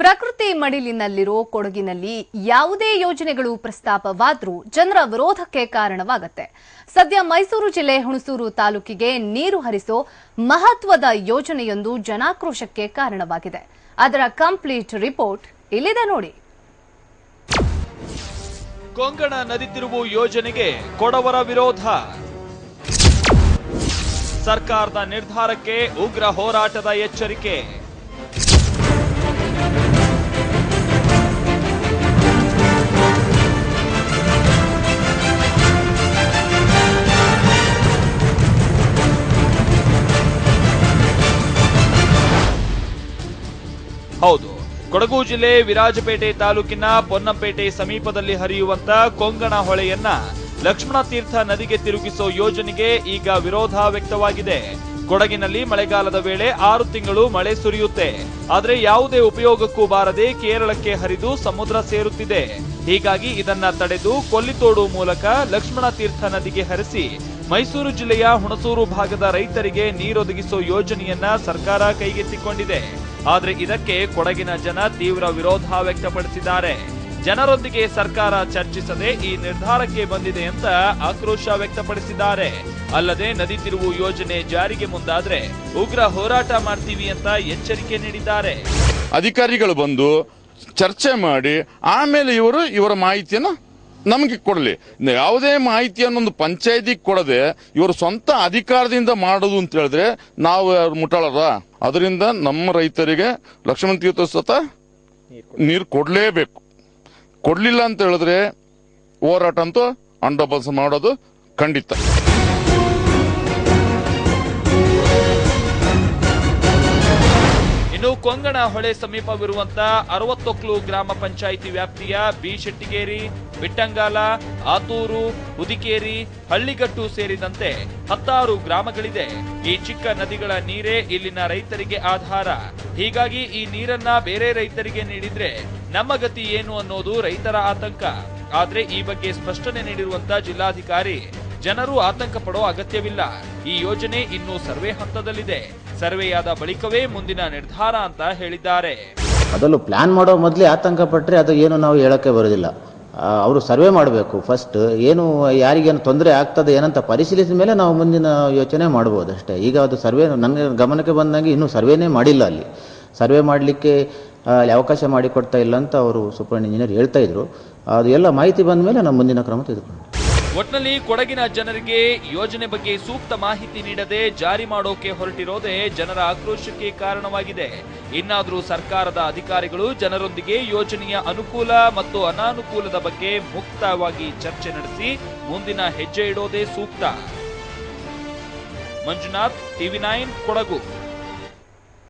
ಪ್ರಕೃತಿ ಮಡಿಲಿನಲ್ಲಿರೋ ಕೊಡಗಿನಲ್ಲಿ ಯಾವುದೇ ಯೋಜನೆಗಳು ಪ್ರಸ್ತಾಪವಾದರೂ ಜನರ ವಿರೋಧಕ್ಕೆ ಕಾರಣವಾಗುತ್ತೆ. ಸದ್ಯ ಮೈಸೂರು ಜಿಲ್ಲೆ ಹುಣಸೂರು ತಾಲೂಕಿಗೆ ನೀರು ಹರಿಸೋ ಮಹತ್ವದ ಯೋಜನೆಯೊಂದು ಜನಾಕ್ರೋಶಕ್ಕೆ ಕಾರಣವಾಗಿದೆ. ಅದರ ಕಂಪ್ಲೀಟ್ ರಿಪೋರ್ಟ್ ಇಲ್ಲಿದೆ ನೋಡಿ. ಕೊಂಗಣ ನದಿ ತಿರುವು ಯೋಜನೆಗೆ ಕೊಡವರ ವಿರೋಧ. ಸರ್ಕಾರದ ನಿರ್ಧಾರಕ್ಕೆ ಉಗ್ರ ಹೋರಾಟದ ಎಚ್ಚರಿಕೆ. ಹೌದು. ಕೊಡಗು ಜಿಲ್ಲೆ ವಿರಾಜಪೇಟೆ ತಾಲೂಕಿನ ಪೊನ್ನಂಪೇಟೆ ಸಮೀಪದಲ್ಲಿ ಹರಿಯುವಂತ ಕೊಂಗಣ ಹೊಳೆಯನ್ನ ಲಕ್ಷ್ಮಣ ತೀರ್ಥ ನದಿಗೆ ತಿರುಗಿಸೋ ಯೋಜನೆಗೆ ಈಗ ವಿರೋಧ ವ್ಯಕ್ತವಾಗಿದೆ. ಕೊಡಗಿನಲ್ಲಿ ಮಳೆಗಾಲದ ವೇಳೆ ಆರು ತಿಂಗಳು ಮಳೆ ಸುರಿಯುತ್ತೆ. ಆದರೆ ಯಾವುದೇ ಉಪಯೋಗಕ್ಕೂ ಬಾರದೆ ಕೇರಳಕ್ಕೆ ಹರಿದು ಸಮುದ್ರ ಸೇರುತ್ತಿದೆ. ಹೀಗಾಗಿ ಇದನ್ನ ತಡೆದು ಕೊಲ್ಲಿತೋಡು ಮೂಲಕ ಲಕ್ಷ್ಮಣ ತೀರ್ಥ ನದಿಗೆ ಹರಿಸಿ ಮೈಸೂರು ಜಿಲ್ಲೆಯ ಹುಣಸೂರು ಭಾಗದ ರೈತರಿಗೆ ನೀರೊದಗಿಸೋ ಯೋಜನೆಯನ್ನ ಸರ್ಕಾರ ಕೈಗೆತ್ತಿಕೊಂಡಿದೆ. ಆದ್ರೆ ಇದಕ್ಕೆ ಕೊಡಗಿನ ಜನ ತೀವ್ರ ವಿರೋಧ ವ್ಯಕ್ತಪಡಿಸಿದ್ದಾರೆ. ಜನರೊಂದಿಗೆ ಸರ್ಕಾರ ಚರ್ಚಿಸದೆ ಈ ನಿರ್ಧಾರಕ್ಕೆ ಬಂದಿದೆ ಅಂತ ಆಕ್ರೋಶ ವ್ಯಕ್ತಪಡಿಸಿದ್ದಾರೆ. ಅಲ್ಲದೆ ನದಿ ತಿರುವು ಯೋಜನೆ ಜಾರಿಗೆ ಮುಂದಾದ್ರೆ ಉಗ್ರ ಹೋರಾಟ ಮಾಡ್ತೀವಿ ಅಂತ ಎಚ್ಚರಿಕೆ ನೀಡಿದ್ದಾರೆ. ಅಧಿಕಾರಿಗಳು ಬಂದು ಚರ್ಚೆ ಮಾಡಿ ಆಮೇಲೆ ಇವರು ಇವರ ಮಾಹಿತಿಯನ್ನು ನಮಗೆ ಕೊಡಲಿ. ಯಾವುದೇ ಮಾಹಿತಿಯನ್ನು ಒಂದು ಪಂಚಾಯತಿಗೆ ಕೊಡದೆ ಇವರು ಸ್ವಂತ ಅಧಿಕಾರದಿಂದ ಮಾಡೋದು ಅಂತ ಹೇಳಿದ್ರೆ ನಾವು ಯಾರು ಮುಟ್ಟಾಳರ ಅದರಿಂದ ನಮ್ಮ ರೈತರಿಗೆ ಲಕ್ಷ್ಮಣ ತೀರ್ಥ ನೀರು ಕೊಡಲೇಬೇಕು. ಕೊಡಲಿಲ್ಲ ಅಂತ ಹೇಳಿದ್ರೆ ಹೋರಾಟ ಅಂತೂ ಅಂಡೋಬಲ್ಸ್ ಮಾಡೋದು ಖಂಡಿತ. ಇನ್ನು ಕೊಂಗಣ ಹೊಳೆ ಸಮೀಪವಿರುವಂತಹ ಅರವತ್ತೊಕ್ಲು ಗ್ರಾಮ ಪಂಚಾಯಿತಿ ವ್ಯಾಪ್ತಿಯ ಬಿ ಶೆಟ್ಟಿಗೇರಿ ಬಿಟ್ಟಂಗಾಲ, ಆತೂರು ಹುದಿಕೇರಿ ಹಳ್ಳಿಗಟ್ಟು ಸೇರಿದಂತೆ ಹತ್ತಾರು ಗ್ರಾಮಗಳಿದೆ. ಈ ಚಿಕ್ಕ ನದಿಗಳ ನೀರೇ ಇಲ್ಲಿನ ರೈತರಿಗೆ ಆಧಾರ. ಹೀಗಾಗಿ ಈ ನೀರನ್ನ ಬೇರೆ ರೈತರಿಗೆ ನೀಡಿದ್ರೆ ನಮ್ಮ ಗತಿ ಏನು ಅನ್ನೋದು ರೈತರ ಆತಂಕ. ಆದ್ರೆ ಈ ಬಗ್ಗೆ ಸ್ಪಷ್ಟನೆ ನೀಡಿರುವಂತ ಜಿಲ್ಲಾಧಿಕಾರಿ, ಜನರು ಆತಂಕ ಪಡೋ ಅಗತ್ಯವಿಲ್ಲ. ಈ ಯೋಜನೆ ಇನ್ನೂ ಸರ್ವೆ ಹಂತದಲ್ಲಿದೆ. ಸರ್ವೆಯಾದ ಬಳಿಕವೇ ಮುಂದಿನ ನಿರ್ಧಾರ ಅಂತ ಹೇಳಿದ್ದಾರೆ. ಅದನ್ನು ಪ್ಲಾನ್ ಮಾಡೋ ಮೊದಲೇ ಆತಂಕ ಪಟ್ಟರೆ ಅದು ಏನು ನಾವು ಹೇಳಕ್ಕೆ ಬರೋದಿಲ್ಲ. ಅವರು ಸರ್ವೆ ಮಾಡಬೇಕು. ಫಸ್ಟ್ ಏನು, ಯಾರಿಗೇನು ತೊಂದರೆ ಆಗ್ತದೆ ಏನಂತ ಪರಿಶೀಲಿಸಿದ ಮೇಲೆ ನಾವು ಮುಂದಿನ ಯೋಚನೆ ಮಾಡ್ಬೋದು ಅಷ್ಟೇ. ಈಗ ಅದು ಸರ್ವೆ ನನಗೆ ಗಮನಕ್ಕೆ ಬಂದಂಗೆ ಇನ್ನೂ ಸರ್ವೇನೇ ಮಾಡಿಲ್ಲ ಅಲ್ಲಿ. ಸರ್ವೆ ಮಾಡಲಿಕ್ಕೆ ಅಲ್ಲಿ ಅವಕಾಶ ಮಾಡಿಕೊಡ್ತಾ ಇಲ್ಲ ಅಂತ ಅವರು ಸೂಪರ್ ಇಂಜಿನಿಯರ್ ಹೇಳ್ತಾ ಇದ್ರು. ಅದು ಎಲ್ಲ ಮಾಹಿತಿ ಬಂದ ಮೇಲೆ ನಾವು ಮುಂದಿನ ಕ್ರಮ ತೆಗೆದುಕೊಂಡು ಒಟ್ನಲ್ಲಿ ಕೊಡಗಿನ ಜನರಿಗೆ ಯೋಜನೆ ಬಗ್ಗೆ ಸೂಕ್ತ ಮಾಹಿತಿ ನೀಡದೆ ಜಾರಿ ಮಾಡೋಕೆ ಹೊರಟಿರೋದೇ ಜನರ ಆಕ್ರೋಶಕ್ಕೆ ಕಾರಣವಾಗಿದೆ. ಇನ್ನಾದರೂ ಸರ್ಕಾರದ ಅಧಿಕಾರಿಗಳು ಜನರೊಂದಿಗೆ ಯೋಜನೆಯ ಅನುಕೂಲ ಮತ್ತು ಅನಾನುಕೂಲದ ಬಗ್ಗೆ ಮುಕ್ತವಾಗಿ ಚರ್ಚೆ ನಡೆಸಿ ಮುಂದಿನ ಹೆಜ್ಜೆ ಇಡೋದೇ ಸೂಕ್ತ. Manjunath, TV nine, Kodagu.